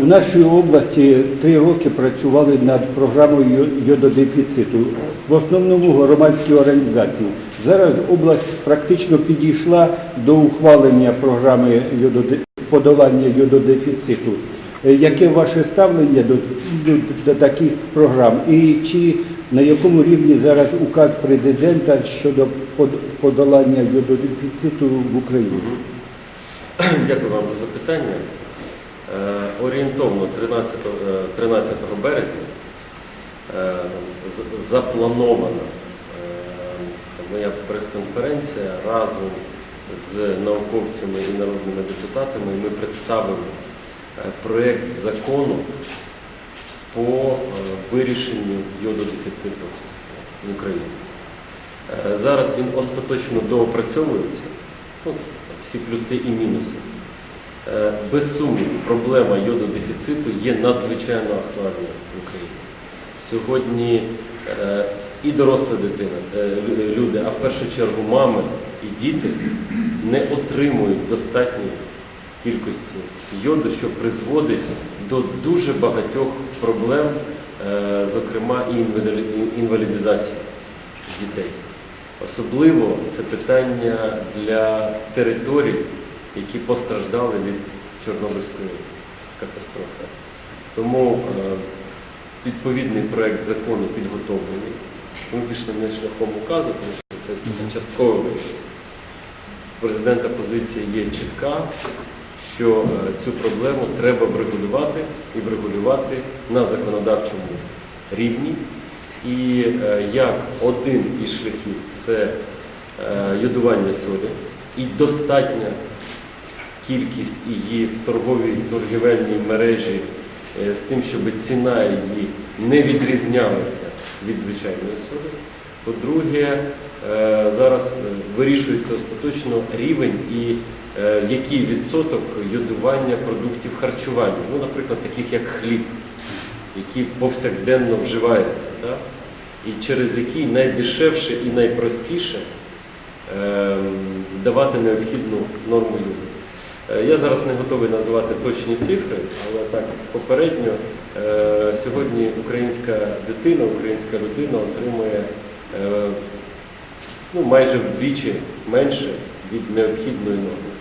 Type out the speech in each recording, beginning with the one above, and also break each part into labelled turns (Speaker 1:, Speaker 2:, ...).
Speaker 1: У нашій області три роки працювали над програмою йододефіциту. В основному громадські організації. Зараз область практично підійшла до ухвалення програми подолання йододефіциту. Е, Яке ваше ставлення до, до, до таких програм? І чи на якому рівні зараз указ президента щодо подолання йододефіциту в Україні?
Speaker 2: Дякую вам за запитання. Е, Орієнтовно 13, е, 13 березня е, запланована е, моя прес-конференція разом з науковцями і народними депутатами. Ми представимо е, проєкт закону по е, вирішенню йододефіциту в Україні. Е, Зараз він остаточно доопрацьовується, ну, всі плюси і мінуси. Е, Без сумніву, проблема йододефіциту є надзвичайно актуальною в Україні. Sьогодні е, і доросла дитина, е, люди, а в першу чергу мами і діти не отримують достатньої кількості йоду, що призводить до дуже багатьох проблем, зокрема і інвалідизації дітей. Особливо це питання для територій, які постраждали від Чорнобильської катастрофи. Тому е, відповідний проект закону підготовлений. Ми пішли не шляхом указу, тому що це частково вирішення. Президента позиція є чітка, що е, цю проблему треба врегулювати і врегулювати на законодавчому рівні. І е, як один із шляхів це йодування солі і достатня кількість її в торговій торгівельній мережі е, з тим, щоб ціна її не відрізнялася від звичайної солі. По-друге, е, зараз е, вирішується остаточно рівень і який відсоток йодування продуктів харчування, ну, наприклад, таких як хліб, які повсякденно вживаються, да? і через який найдешевше і найпростіше е, давати необхідну норму йоду. Е, Я зараз не готовий називати точні цифри, але так попередньо е, сьогодні українська дитина, українська людина отримує е, ну, майже вдвічі менше від необхідної норми,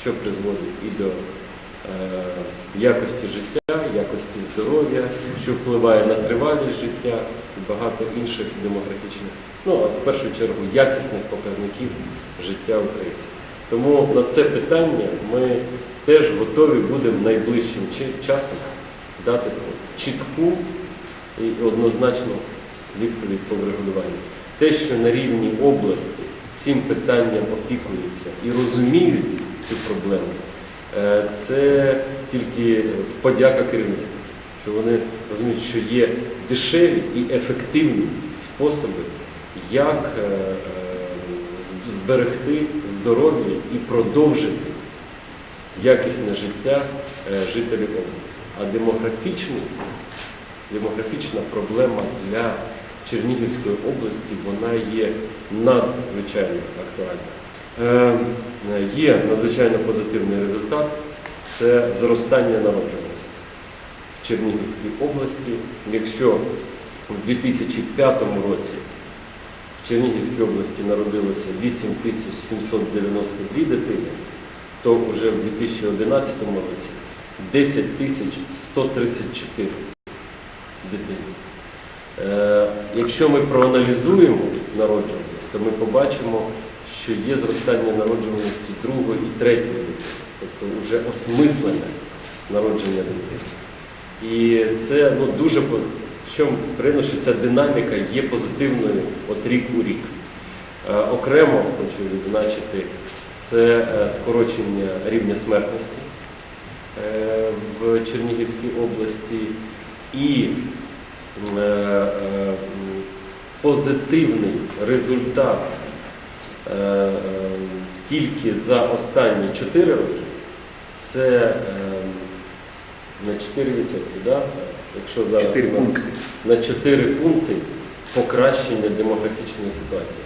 Speaker 2: що призводить і до якості життя, якості здоров'я, що впливає на тривалість життя і багато інших демографічних, ну а в першу чергу якісних показників життя українців. Тому на це питання ми теж готові будемо найближчим часом дати чітку і однозначну відповідь по врегулюванню. Те, що на рівні області цим питанням опікуються і розуміють цю проблему, е, це тільки подяка керівництву, що вони розуміють, що є дешеві і ефективні способи, як е, е, зберегти здоров'я і продовжити якісне життя е, жителів області. А демографічна проблема для Чернігівської області вона є надзвичайно актуальна. Е, е, Є надзвичайно позитивний результат це зростання народжуваності в Чернігівській області. Якщо у 2005 році в Чернігівській області народилося 8792 дитини, то вже в 2011 році 10 134 дитини. Е, Якщо ми проаналізуємо народжуваність, то ми побачимо, що є зростання народжуваності другої і третьої дитини, тобто вже осмислене народження дитини. І це ну, дуже по- що приємно, що ця динаміка є позитивною от рік у рік. Е, Окремо хочу відзначити це е, скорочення рівня смертності е, в Чернігівській області і позитивний результат тільки за останні 4 роки це на 4%, да? Якщо зараз
Speaker 1: Чотири
Speaker 2: у нас
Speaker 1: пункти.
Speaker 2: на 4 пункти покращення демографічної ситуації.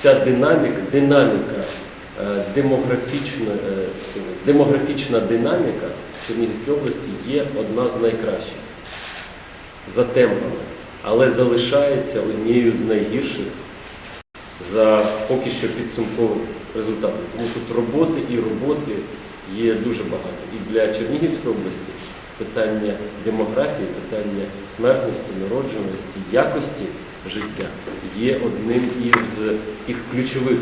Speaker 2: Ця динаміка, динаміка е, демографічна, е, демографічна динаміка в Чернігівській області є одна з найкращих за темпами, але залишається однією з найгірших за поки що підсумковим результатом. Тому тут роботи і роботи є дуже багато. І для Чернігівської області питання демографії, питання смертності, народжуваності, якості життя є одним із тих ключових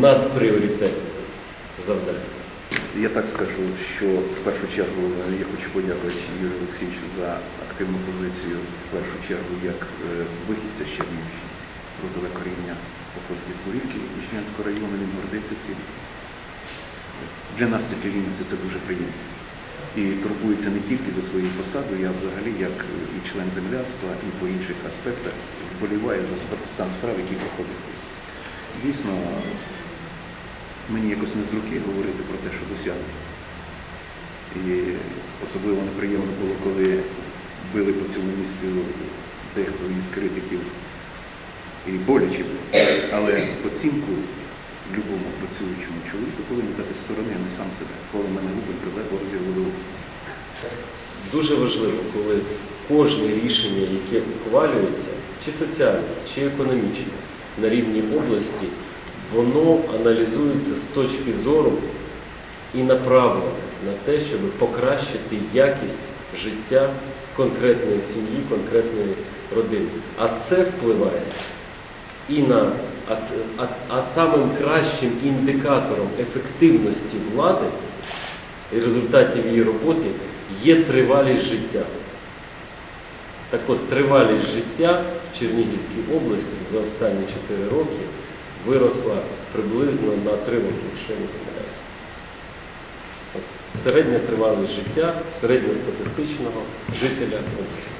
Speaker 2: надпріоритетних завдань.
Speaker 3: Я так скажу, що в першу чергу я хочу подякувати Юрію Олексійовичу за активну позицію, в першу чергу, як е, вихідця з Чернігівщини, родове коріння походить з Бурівки, Вічнянського району, він гордиться цим. Для нас, чернігівців, це дуже приємно. І турбується не тільки за свою посаду, я взагалі, як і член земляцтва, і по інших аспектах вболіваю за стан справ, який проходить. Дійсно, мені якось не з руки говорити про те, що досягнути. І особливо неприємно було, коли били по цьому місцю дехто із критиків і боляче. Але оцінку любому працюючому чоловіку повинен дати сторони, а не сам себе. Коли мене губенько легко розірвало.
Speaker 2: Дуже важливо, коли кожне рішення, яке ухвалюється, чи соціальне, чи економічне на рівні області, воно аналізується з точки зору і направлено на те, щоб покращити якість життя конкретної сім'ї, конкретної родини. А це впливає і на а, а, а самим кращим індикатором ефективності влади і результатів її роботи є тривалість життя. Так от, тривалість життя в Чернігівській області за останні 4 роки виросла приблизно на 3 роки, якщо не помиляюся. Середня тривалість життя середньостатистичного жителя області.